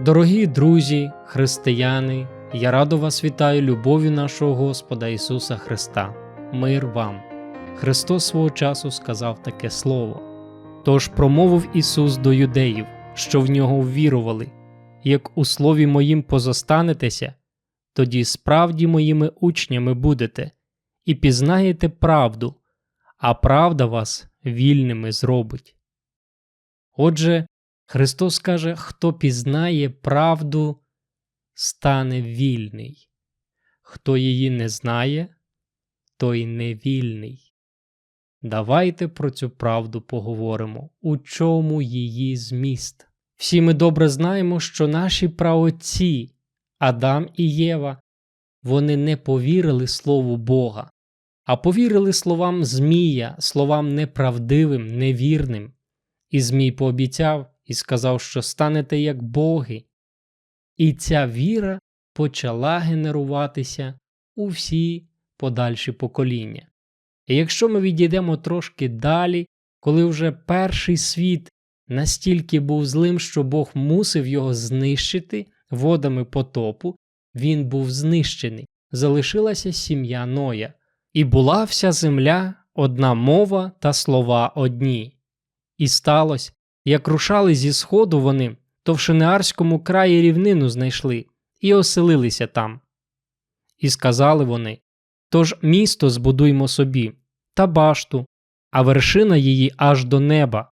Дорогі друзі, християни, я радо вас вітаю любов'ю нашого Господа Ісуса Христа. Мир вам! Христос свого часу сказав таке слово. Тож промовив Ісус до юдеїв, що в нього ввірували, як у слові моїм позостанетеся, тоді справді моїми учнями будете, і пізнаєте правду, а правда вас вільними зробить. Отже, Христос каже, хто пізнає правду, стане вільний, хто її не знає, той не вільний. Давайте про цю правду поговоримо, у чому її зміст. Всі ми добре знаємо, що наші праотці, Адам і Єва, вони не повірили Слову Бога, а повірили словам Змія, словам неправдивим, невірним. І Змій пообіцяв і сказав, що станете як боги. І ця віра почала генеруватися у всі подальші покоління. І якщо ми відійдемо трошки далі, коли вже перший світ настільки був злим, що Бог мусив його знищити водами потопу, він був знищений, залишилася сім'я Ноя, і була вся земля одна мова та слова одні. І сталося, як рушали зі сходу вони, то в Шинеарському краї рівнину знайшли і оселилися там. І сказали вони Тож місто збудуймо собі, та башту, а вершина її аж до неба,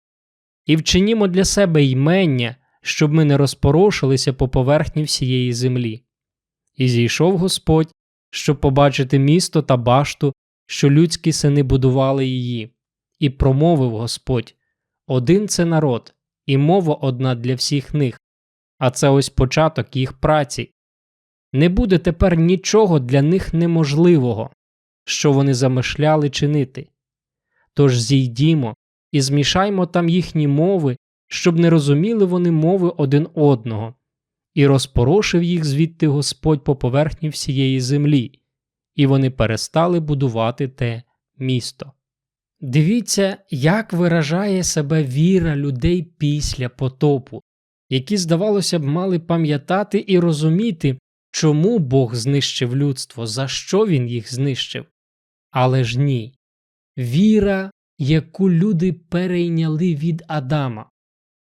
і вчинімо для себе ймення, щоб ми не розпорошилися по поверхні всієї землі. І зійшов Господь, щоб побачити місто та башту, що людські сини будували її, і промовив Господь один це народ, і мова одна для всіх них, а це ось початок їх праці. Не буде тепер нічого для них неможливого, що вони замишляли чинити. Тож зійдімо і змішаймо там їхні мови, щоб не розуміли вони мови один одного, і розпорошив їх звідти Господь по поверхні всієї землі, і вони перестали будувати те місто. Дивіться, як виражає себе віра людей після потопу, які, здавалося б, мали пам'ятати і розуміти, чому Бог знищив людство, за що він їх знищив. Але ж ні. Віра, яку люди перейняли від Адама,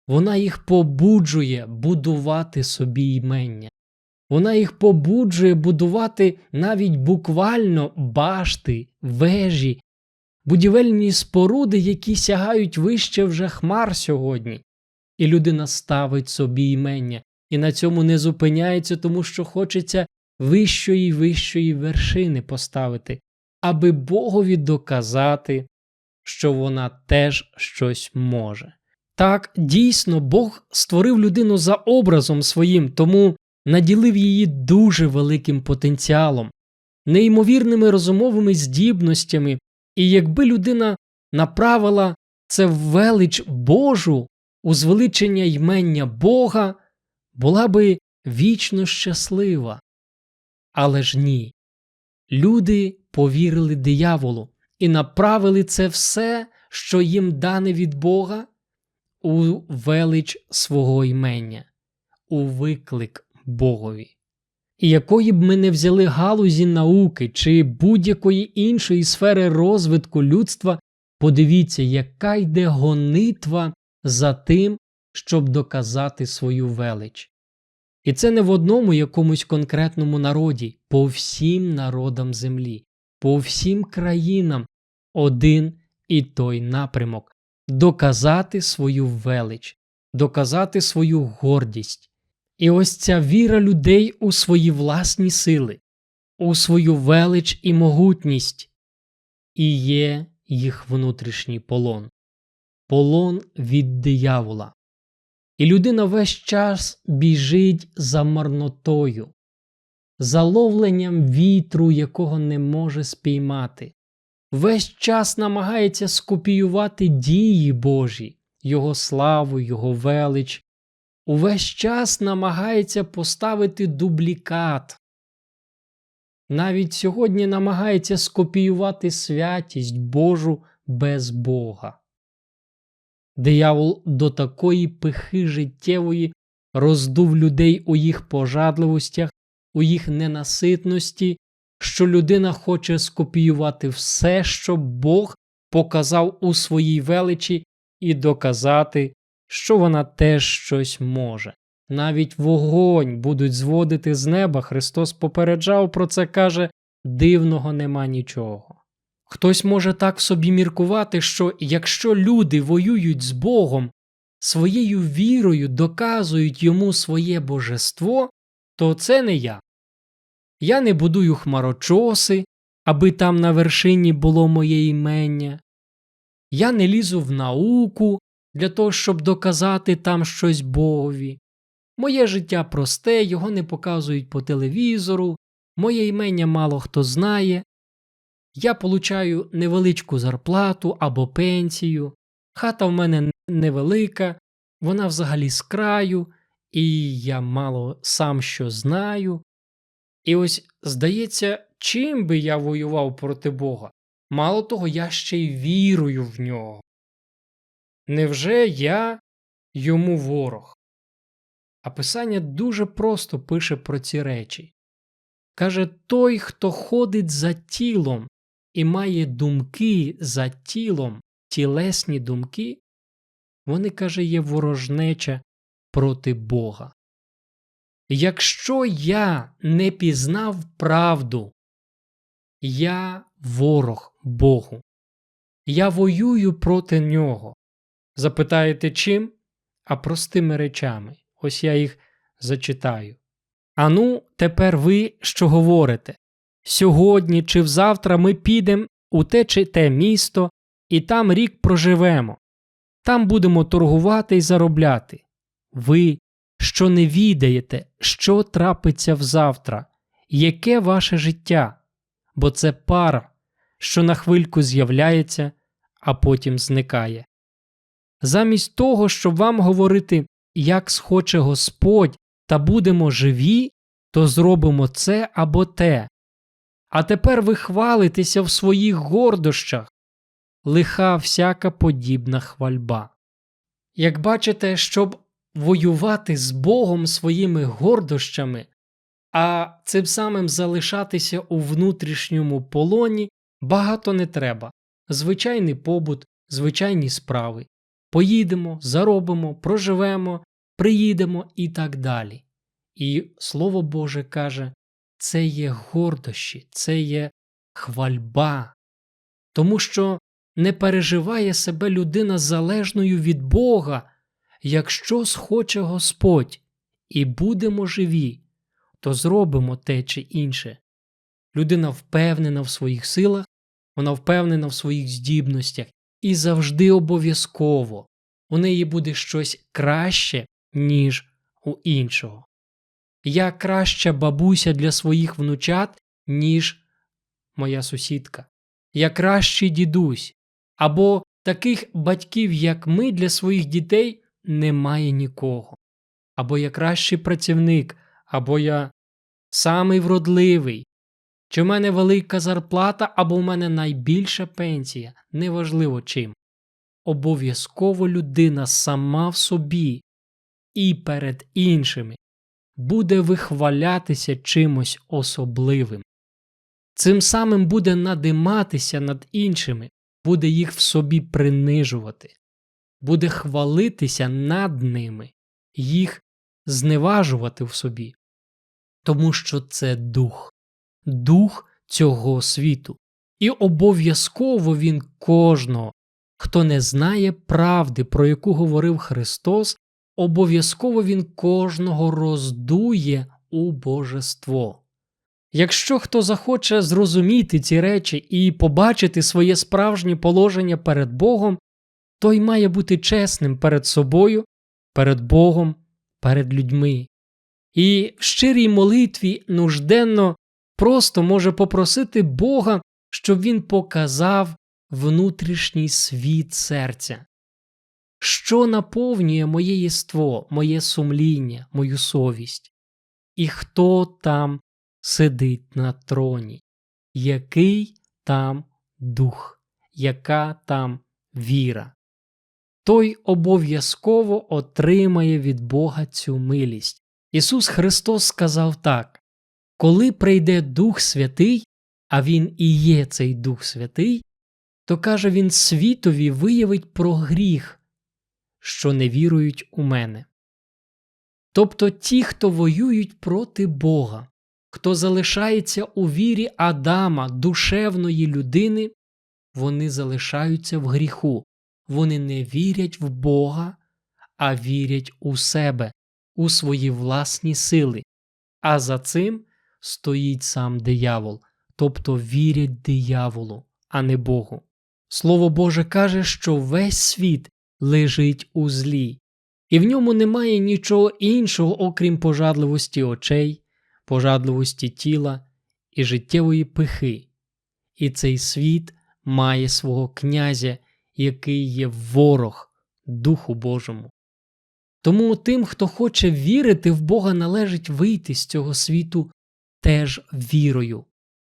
вона їх побуджує будувати собі ймення. Вона їх побуджує будувати навіть буквально башти, вежі, будівельні споруди, які сягають вище вже хмар сьогодні. І людина ставить собі імення, і на цьому не зупиняється, тому що хочеться вищої вищої вершини поставити, аби Богові доказати, що вона теж щось може. Так, дійсно, Бог створив людину за образом своїм, тому наділив її дуже великим потенціалом, неймовірними розумовими здібностями, і якби людина направила це в велич Божу, у звеличення ймення Бога, була би вічно щаслива. Але ж ні. Люди повірили дияволу і направили це все, що їм дане від Бога, у велич свого ймення, у виклик Богові. І якої б ми не взяли галузі науки чи будь-якої іншої сфери розвитку людства, подивіться, яка йде гонитва за тим, щоб доказати свою велич. І це не в одному якомусь конкретному народі, по всім народам землі, по всім країнам один і той напрямок доказати свою велич, доказати свою гордість. І ось ця віра людей у свої власні сили, у свою велич і могутність, і є їх внутрішній полон, полон від диявола. І людина весь час біжить за марнотою, за ловленням вітру, якого не може спіймати, весь час намагається скопіювати дії Божі, Його славу, Його велич, увесь час намагається поставити дублікат. Навіть сьогодні намагається скопіювати святість Божу без Бога. Диявол до такої пихи життєвої роздув людей у їх пожадливостях, у їх ненаситності, що людина хоче скопіювати все, що Бог показав у своїй величі, і доказати, що вона теж щось може. Навіть вогонь будуть зводити з неба. Христос попереджав про це, каже, дивного нема нічого. Хтось може так собі міркувати, що якщо люди воюють з Богом, своєю вірою доказують йому своє божество, то це не я. Я не будую хмарочоси, аби там на вершині було моє імення. Я не лізу в науку для того, щоб доказати там щось Богові. Моє життя просте, його не показують по телевізору, моє імення мало хто знає. Я получаю невеличку зарплату або пенсію, хата в мене невелика, вона взагалі з краю, і я мало сам що знаю. І ось, здається, чим би я воював проти Бога? Мало того, я ще й вірую в нього. Невже я йому ворог? А Писання дуже просто пише про ці речі. Каже той, хто ходить за тілом і має думки за тілом, тілесні думки, вони, каже, є ворожнеча проти Бога. Якщо я не пізнав правду, я ворог Богу, я воюю проти нього. Запитаєте чим? А простими речами. Ось я їх зачитаю. Ану, тепер ви що говорите? Сьогодні чи взавтра ми підемо у те чи те місто, і там рік проживемо. Там будемо торгувати і заробляти. Ви, що не відаєте, що трапиться взавтра, яке ваше життя, бо це пара, що на хвильку з'являється, а потім зникає. Замість того, щоб вам говорити, як схоче Господь, та будемо живі, то зробимо це або те. А тепер ви хвалитеся в своїх гордощах, лиха всяка подібна хвальба. Як бачите, щоб воювати з Богом своїми гордощами, а цим самим залишатися у внутрішньому полоні багато не треба. Звичайний побут, звичайні справи. Поїдемо, заробимо, проживемо, приїдемо і так далі. І Слово Боже каже, це є гордощі, це є хвальба, тому що не переживає себе людина залежною від Бога, якщо схоче Господь, і будемо живі, то зробимо те чи інше. Людина впевнена в своїх силах, вона впевнена в своїх здібностях, і завжди обов'язково у неї буде щось краще, ніж у іншого. Я краща бабуся для своїх внучат, ніж моя сусідка. Я кращий дідусь. Або таких батьків, як ми, для своїх дітей немає нікого. Або я кращий працівник, або я самий вродливий. Чи в мене велика зарплата, або в мене найбільша пенсія, неважливо чим. Обов'язково людина сама в собі і перед іншими буде вихвалятися чимось особливим. Цим самим буде надиматися над іншими, буде їх в собі принижувати, буде хвалитися над ними, їх зневажувати в собі, тому що це дух, дух цього світу, і обов'язково він кожного, хто не знає правди, про яку говорив Христос, обов'язково він кожного роздує у божество. Якщо хто захоче зрозуміти ці речі і побачити своє справжнє положення перед Богом, той має бути чесним перед собою, перед Богом, перед людьми. І в щирій молитві нужденно просто може попросити Бога, щоб він показав внутрішній світ серця. Що наповнює моє єство, моє сумління, мою совість? І хто там сидить на троні? Який там дух, яка там віра? той обов'язково отримає від Бога цю милість. Ісус Христос сказав так: коли прийде Дух Святий, а Він і є цей Дух Святий, то каже Він світові виявить про гріх, що не вірують у мене. Тобто ті, хто воюють проти Бога, хто залишається у вірі Адама, душевної людини, вони залишаються в гріху, вони не вірять в Бога, а вірять у себе, у свої власні сили. А за цим стоїть сам диявол, тобто вірять дияволу, а не Богу. Слово Боже каже, що весь світ лежить у злі, і в ньому немає нічого іншого, окрім пожадливості очей, пожадливості тіла і життєвої пихи. І цей світ має свого князя, який є ворог Духу Божому. Тому тим, хто хоче вірити в Бога, належить вийти з цього світу теж вірою.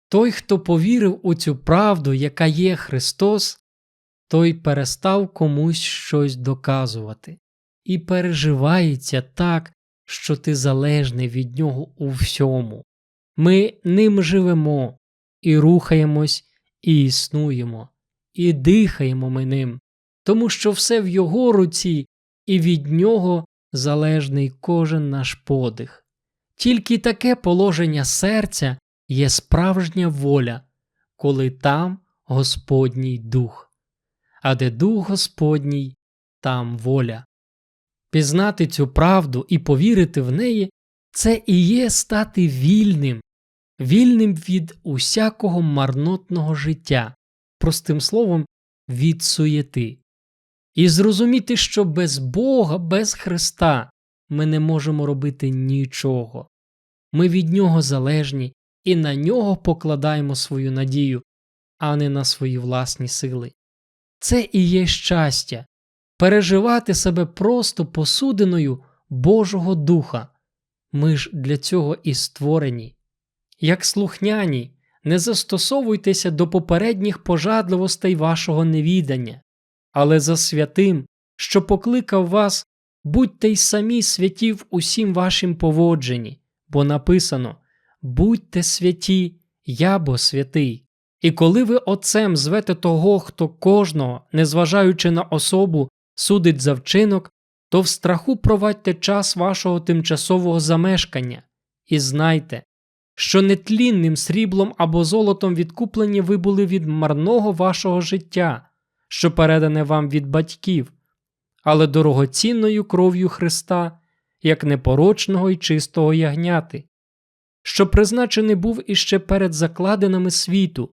Той, хто повірив у цю правду, яка є Христос, той перестав комусь щось доказувати і переживається так, що ти залежний від нього у всьому. Ми ним живемо і рухаємось, і існуємо, і дихаємо ми ним, тому що все в його руці, і від нього залежний кожен наш подих. Тільки таке положення серця є справжня воля, коли там Господній дух, а де дух Господній, там воля. Пізнати цю правду і повірити в неї це і є стати вільним, вільним від усякого марнотного життя, простим словом, від суєти, і зрозуміти, що без Бога, без Христа ми не можемо робити нічого. Ми від Нього залежні і на нього покладаємо свою надію, а не на свої власні сили. Це і є щастя переживати себе просто посудиною Божого Духа. Ми ж для цього і створені. Як слухняні, не застосовуйтеся до попередніх пожадливостей вашого невідання, але за святим, що покликав вас, будьте й самі святі в усім вашім поводженні, бо написано Будьте святі, я бо святий. І коли ви отцем звете того, хто кожного, незважаючи на особу, судить за вчинок, то в страху провадьте час вашого тимчасового замешкання, і знайте, що нетлінним сріблом або золотом відкуплені ви були від марного вашого життя, що передане вам від батьків, але дорогоцінною кров'ю Христа, як непорочного і чистого ягняти, що призначений був іще перед закладинами світу,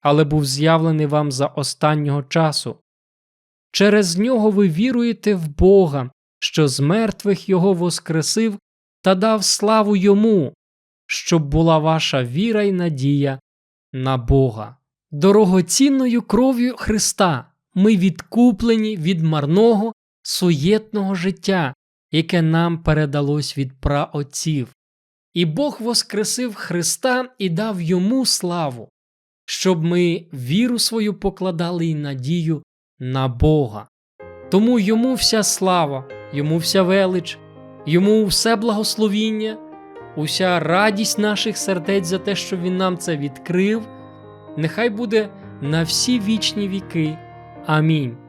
але був з'явлений вам за останнього часу. Через нього ви віруєте в Бога, що з мертвих Його воскресив та дав славу йому, щоб була ваша віра й надія на Бога. Дорогоцінною кров'ю Христа ми відкуплені від марного суєтного життя, яке нам передалось від праотців. І Бог воскресив Христа і дав йому славу, щоб ми віру свою покладали й надію на Бога. Тому йому вся слава, йому вся велич, йому все благословіння, уся радість наших сердець за те, що Він нам це відкрив, нехай буде на всі вічні віки. Амінь.